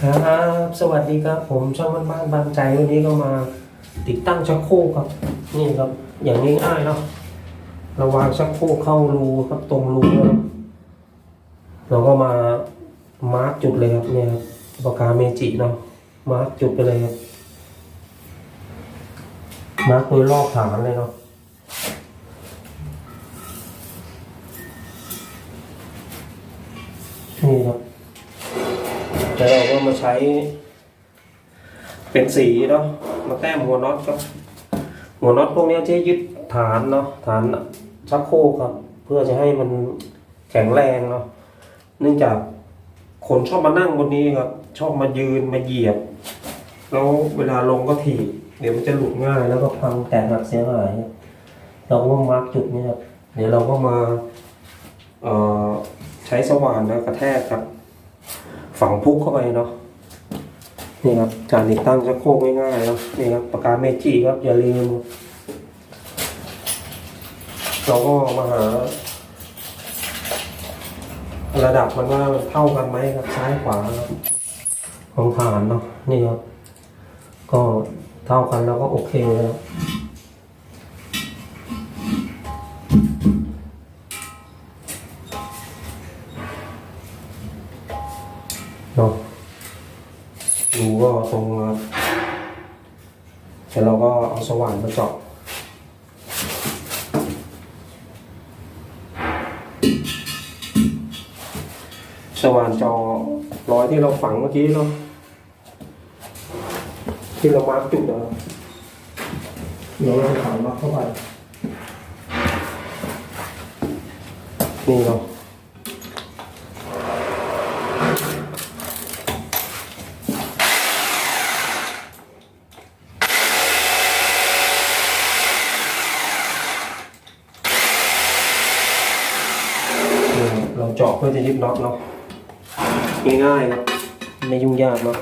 ครับ สวัสดีครับผมช่องบ้านบ้านบางใจวันนี้ก็มาติดตั้งชักโครกครับ นี่ครับอย่างง่ายๆเนาะเราวางชักโครกเข้ารูครับตรงรูนะครับเราก็มามาร์กจุดเลยครับเนี่ยครับปากกาเมจิเนาะมาร์กจุดไปเลยครับมาร์กโดยรอบฐานเลยเนาะนี่ครับ เรามาใช้ เป็นสีเนาะมาแต้มหัวน็อตครับหัวน็อตพวกนี้จะยึดฐานเนาะฐานชักโครกครับ เพื่อจะให้มันแข็งแรงเนาะเนื่องจากคนชอบมานั่งบนนี้ครับ ชอบมายืนมาเหยียบ แล้วเวลาลงก็ถีบเดี๋ยวมันจะหลุดง่ายแล้วก็พังแตกหักเสียหายเราก็มาร์กจุดนี้ครับเดี๋ยวเราก็มาใช้สว่านนะกระแทกครับ ฝังพุกเข้าไปเนาะ นี่ครับการติดตั้งชักโครกง่ายๆเนาะนี่ครับปากกาเมจิครับอย่าลืมเราก็มาหา ระดับมันว่าเท่ากันไหมครับซ้ายขวาครับของฐานเนาะนี่ครับ ก็เท่ากันแล้วก็โอเคแล้ว สว่านมาเจาะสว่านเจอรอยที่เราฝังเมื่อกี้เนาะที่เรามาร์กจุดนะครับเดี๋ยวเราฝังมาเข้าไปนี่เนาะ นี่ครับ เราเจาะเพื่อจะยึดน็อตเนาะง่ายๆครับไม่ยุ่งยากเนาะ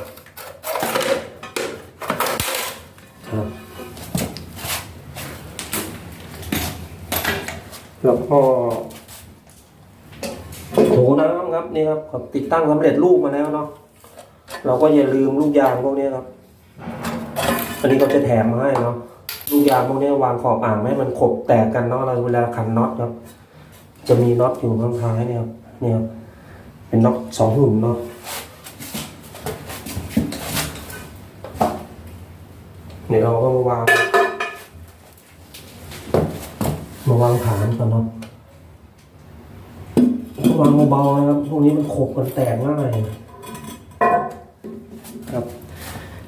แล้วก็โถน้ำครับนี่ครับติดตั้งสำเร็จรูปมาแล้วเนาะเราก็อย่าลืมลูกยางพวกนี้ครับ อันนี้ก็จะแถมมาให้เนาะลูกยางพวกนี้วางขอบอ่างให้มันขบแตกกันเนาะเราเวลาขันน็อตครับ จะมีน็อตอยู่ข้างท้ายเนี่ยครับเนี่ยครับเป็นน็อตสองหุ่นเนาะเดี๋ยวเราก็มาวาง มาวางฐานก่อนเนาะวางเบาๆนะครับ พวกนี้มันขบกันแตกง่ายครับ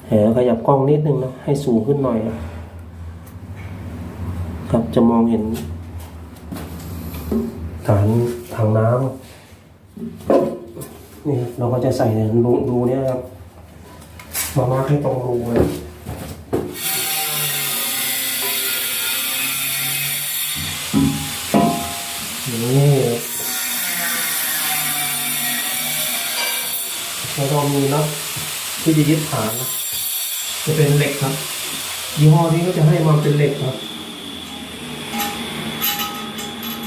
เดี๋ยวขยับกล้องนิดนึงนะ ให้สูงขึ้นหน่อยนะครับจะมองเห็น ฐานถังน้ำนี่เราก็จะใส่ในรูรูเนี้ยครับมามาร์คให้ตรงรูเลยนี่แล้วก็มีนะที่จะยึดฐานนะจะเป็นเหล็กครับยี่ห้อนี้ก็จะให้มาเป็นเหล็กครับ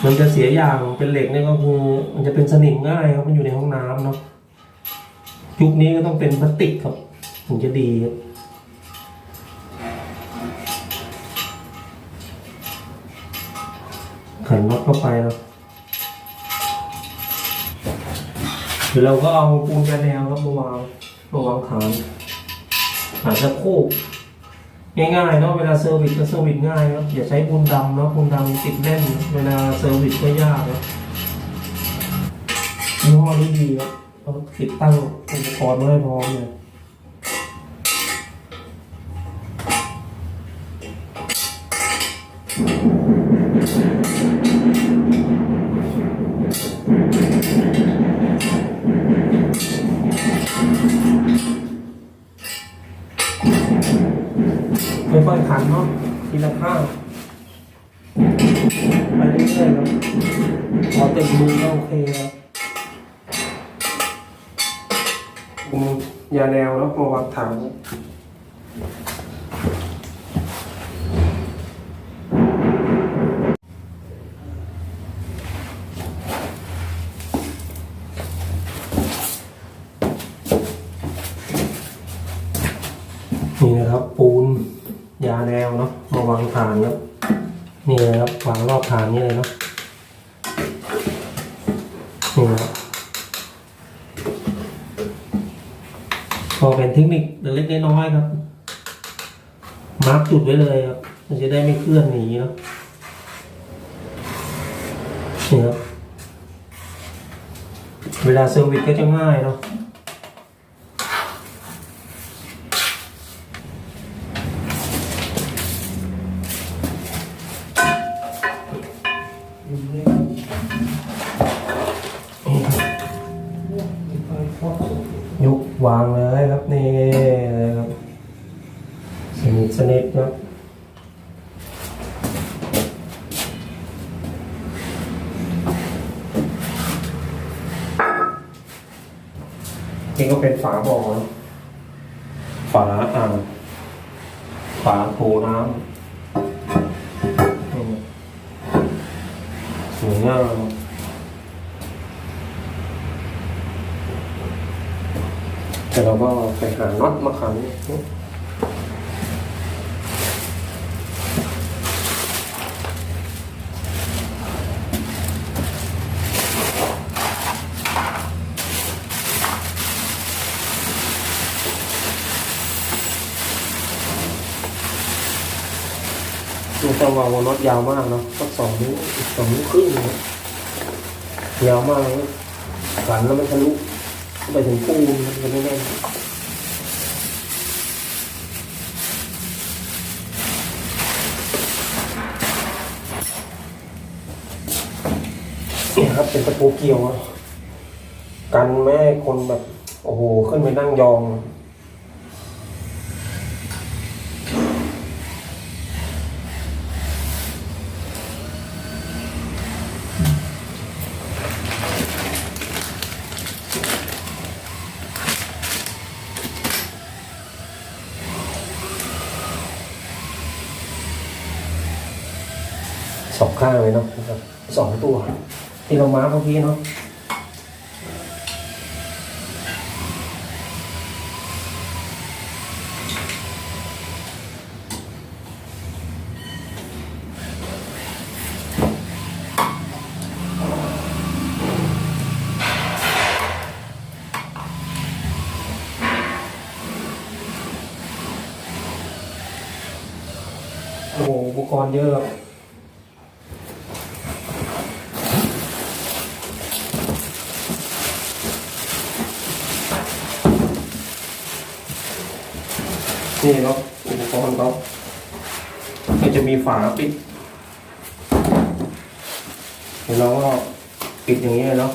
มันจะเสียอย่างเป็นเหล็กเนี่ยก็คือมันจะเป็นสนิมง่ายครับมันอยู่ในห้องน้ำเนาะยุคนี้ก็ต้องเป็นพลาสติกครับถึงจะดีครับขันน็อตเข้าไปแล้วเดี๋ยวเราก็เอาปูนยาแนวครับมาวางมาวางฐานฐานสะโครก ง่ายๆเนาะเวลาเซอร์วิสก็เซอร์วิสง่ายครับอย่าใช้ปูนดำเนาะปูนดำติดแน่น เวลาเซอร์วิสก็ยากนะยี่ห้อนี้ดีครับเนาติดตั้งอุปกรณ์ไว้พร้อมเลย งขันเนาะทีละข้างไปเรื่อยๆครับพอติดมือก็โอเคครับเป็นยาแนวแล้วมาวางถังนี่นะครับปูน ยาแนวเนาะมาวางฐานครับนี่นะครับวางรอบฐานนี่เลยเนาะนี่ครับก็เป็นเทคนิคเล็กๆน้อยๆครับ มาร์กจุดไว้เลยครับ มันจะได้ไม่เคลื่อนหนีเนาะนี่ครับเวลาเซอร์วิสก็จะง่ายเนาะางเลยครับนี่เลยครับสนิทสนิทครับนี่ก็เป็นฝาบ่อนฝาอ่างฝาโถน้ำนี่สวยงาม แต่เราก็ไปหาน็อตมาขันดูแต่ว่าน็อตยาวมากเนาะก็สองนิ้วสองนิ้วครึ่งนะยาวมากเลยขันแล้วมันทะลุ ไปถึงปูนมันจะไม่แน่นเนี่ยครับเป็นตะปูเกี่ยวกันแม่คนแบบ โอ้โห ขึ้นไปนั่งยอง ข้างเลยเนาะสองตัว ที่เรามาเมื่อกี้เนาะโอ้โหอุปกรณ์เยอะ นี่เนาะอุปกรณ์เขาก็จะมีฝาปิดแล้วก็ปิดอย่างนี้เนาะ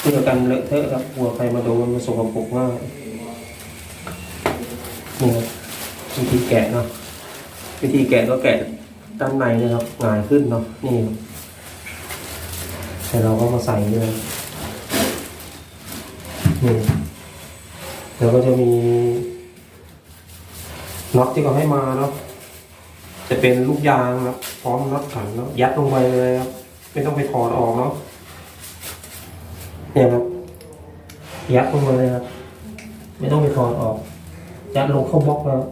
เพื่อกันเลอะเทอะครับกลัวใครมาโดนมาสกปรกง่ายนี่ครับวิธีแกะเนาะวิธีแกะก็แกะด้านในนะครับหงายขึ้นเนาะนี่แต่เราก็มาใส่เลยนี่ แล้วก็จะมีน็อตที่เขาให้มาเนาะจะเป็นลูกยางครับพร้อมน็อตขันแล้วยัดลงไปเลยครับไม่ต้องไปถอดออกเนาะเนี่ยครับยัดลงมาเลยครับไม่ต้องไปถอดออก ยัดลงเข้าบล็อกแล้ว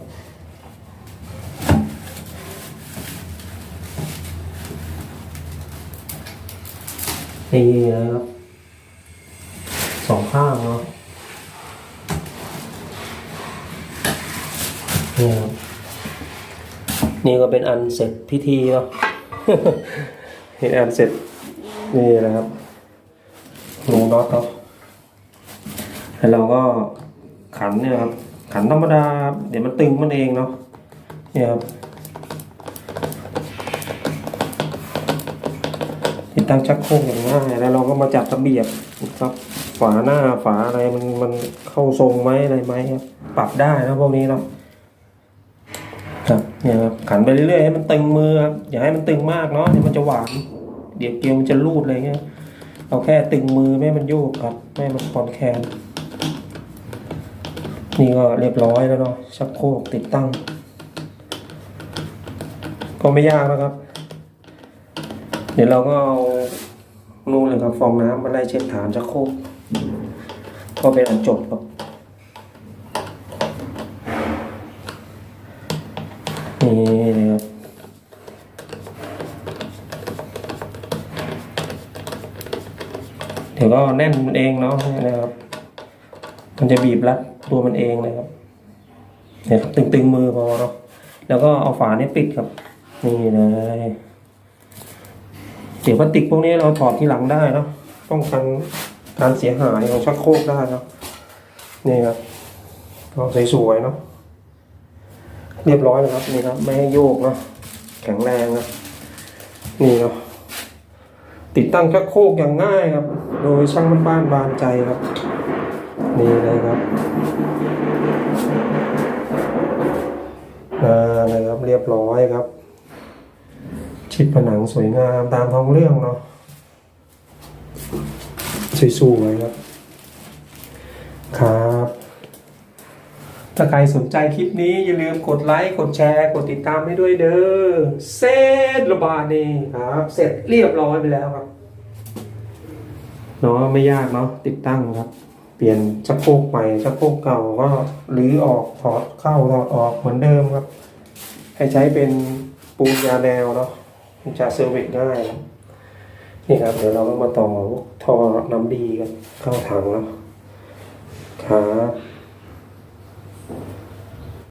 นี่นะครับสองข้างเนาะ นี่ครับนี่ก็เป็นอันเสร็จพิธีเนาะเห็นอันเสร็จนี่นะครับรูน็อตเนาะแล้วเราก็ขันเนี่ยครับ ขันธรรมดา เดี๋ยวมันตึงมันเองเนาะเนี่ยครับติดตั้งชักโครกอย่างง่ายแล้วเราก็มาจัดระเบียบครับ ฝาหน้าฝาอะไรมันมันเข้าทรงไหมอะไรไหมครับปรับได้นะพวกนี้เนาะ ครับเนี่ยครับขันไปเรื่อยๆให้มันตึงมือครับอย่าให้มันตึงมากเนาะเดี๋ยวมันจะหวานเดี๋ยวเกลียวมันจะรูดอะไรเงี้ยเอาแค่ตึงมือไม่ให้มันโยกครับไม่ให้มันคลอนแคลนนี่ก็เรียบร้อยแล้วเนาะชักโครกติดตั้ง ก็ไม่ยากนะครับ เดี๋ยวเราก็เอานู่นเลยครับฟองน้ำมาไล่เช็ดฐานชักโครกก็เป็นอันจบครับ เดี๋ยวก็แน่นมันเองเนาะนะครับ มันจะบีบรัดตัวมันเองนะครับเนี่ยครับตึงๆมือพอเนาะแล้วก็เอาฝาเนี่ยปิดครับนี่เลยเดี๋ยวพลาสติกพวกนี้เราถอดที่หลังได้เนาะป้องกันการเสียหายของชักโครกได้เนาะนี่ครับก็สวยๆเนาะเรียบร้อยแล้วครับนี่ครับไม่ให้โยกเนาะแข็งแรงนะนี่เนาะ ติดตั้งชักโครกอย่างง่ายครับ โดยช่างบ้านบานใจครับ นี่เลยครับอ่านะครับเรียบร้อยครับ ชิดผนังสวยงามตามท้องเรื่องเนาะสวยๆครับครับ ถ้าใครสนใจคลิปนี้อย่าลืมกดไลค์ กดแชร์ กดติดตามให้ด้วยเด้อเสร็จระบาดนี่ครับ เสร็จเรียบร้อยไปแล้วครับเนาะไม่ยากเนาะติดตั้งครับ เปลี่ยนชักโครกใหม่ชักโครกเก่าก็รื้อออกถอดเข้าถอดออกเหมือนเดิมครับ ให้ใช้เป็นปูนยาแนวเนาะจะเซอร์วิสง่ายนี่ครับเดี๋ยวเราก็มาต่อท่อน้ำดีกันเข้าถังแล้วครับ